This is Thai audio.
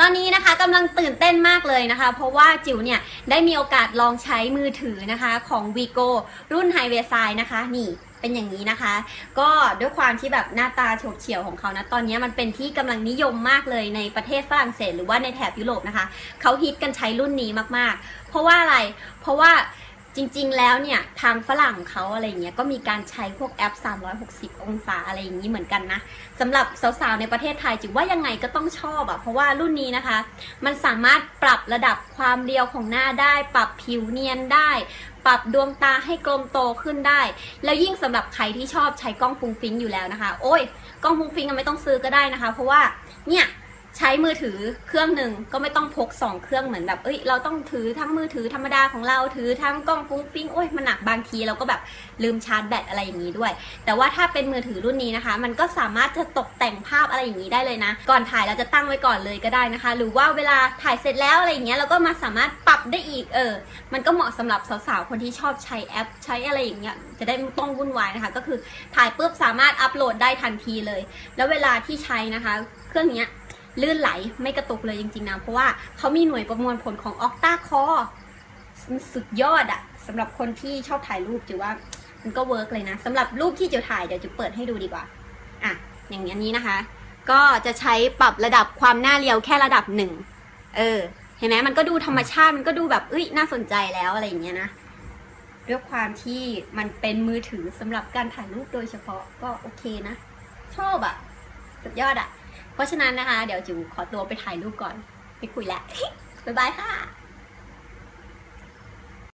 ตอนนี้นะคะกำลังตื่นเต้นมากเลยนะคะ เพราะว่าจิ๋วเนี่ยได้มีโอกาสลองใช้มือถือนะคะของ Vigo รุ่น h i g h w a y s i นะคะนี่เป็นอย่างนี้นะคะ ก็ด้วยความที่แบบหน้าตาโฉบเฉี่ยวของเขานะ ตอนนี้มันเป็นที่กำลังนิยมมากเลยในประเทศฝรั่งเศสหรือว่าในแถบยุโรปนะคะ เขาฮิตกันใช้รุ่นนี้มากๆ เพราะว่าอะไร เพราะว่า จริงๆ แล้วเนี่ยทางฝรั่งเขาอะไรเงี้ยก็มีการใช้พวกแอป 360 องศาอะไรอย่างนี้เหมือนกันนะสำหรับสาวๆ ในประเทศไทยจิ๋วว่ายังไงก็ต้องชอบอะเพราะว่ารุ่นนี้นะคะ มันสามารถปรับระดับความเรียวของหน้าได้ ปรับผิวเนียนได้ ปรับดวงตาให้กลมโตขึ้นได้ แล้วยิ่งสำหรับใครที่ชอบใช้กล้องฟุ้งฟิ้งอยู่แล้วนะคะ โอ้ยกล้องฟุ้งฟิ้งก็ไม่ต้องซื้อก็ได้นะคะ เพราะว่าเนี่ย ใช้มือถือเครื่องหนึ่งก็ไม่ต้องพกสองเครื่องเหมือนแบบ เอ้ย เราต้องถือทั้งมือถือธรรมดาของเราถือทั้งกล้องฟุ้งฟิ้งโอ้ยมันหนักบางทีเราก็แบบลืมชาร์จแบตอะไรอย่างนี้ด้วย แต่ว่าถ้าเป็นมือถือรุ่นนี้นะคะ มันก็สามารถจะตกแต่งภาพอะไรอย่างนี้ได้เลยนะ ก่อนถ่ายเราจะตั้งไว้ก่อนเลยก็ได้นะคะ หรือว่าเวลาถ่ายเสร็จแล้วอะไรอย่างเงี้ยเราก็มาสามารถปรับได้อีกเออ มันก็เหมาะสำหรับสาวๆคนที่ชอบใช้แอป ใช้อะไรอย่างเงี้ยจะได้ไม่ต้องวุ่นวายนะคะ ก็คือถ่ายปุ๊บสามารถอัปโหลดได้ทันทีเลย แล้วเวลาที่ใช้นะคะ เครื่องเนี้ย ลื่นไหลไม่กระตุกเลยจริงๆนะเพราะว่าเขามีหน่วยประมวลผลของ Octa Core สุดยอดอะสำหรับคนที่ชอบถ่ายรูปจิวว่ามันก็เวิร์กเลยนะสำหรับรูปที่จิวถ่ายเดี๋ยวจิวเปิดให้ดูดีกว่าอะอย่างนี้นะคะ ก็จะใช้ปรับระดับความหน้าเรียวแค่ระดับหนึ่งเออเห็นไหมมันก็ดูธรรมชาติมันก็ดูแบบเอ้ยน่าสนใจแล้วอะไรอย่างเงี้ยนะด้วยความที่มันเป็นมือถือสำหรับการถ่ายรูปโดยเฉพาะก็โอเคนะ ชอบอะสุดยอดอะ เพราะฉะนั้นนะคะ เดี๋ยวจิ๋วขอตัวไปถ่ายรูปก่อนไปคุยแล้วบ๊ายบายค่ะ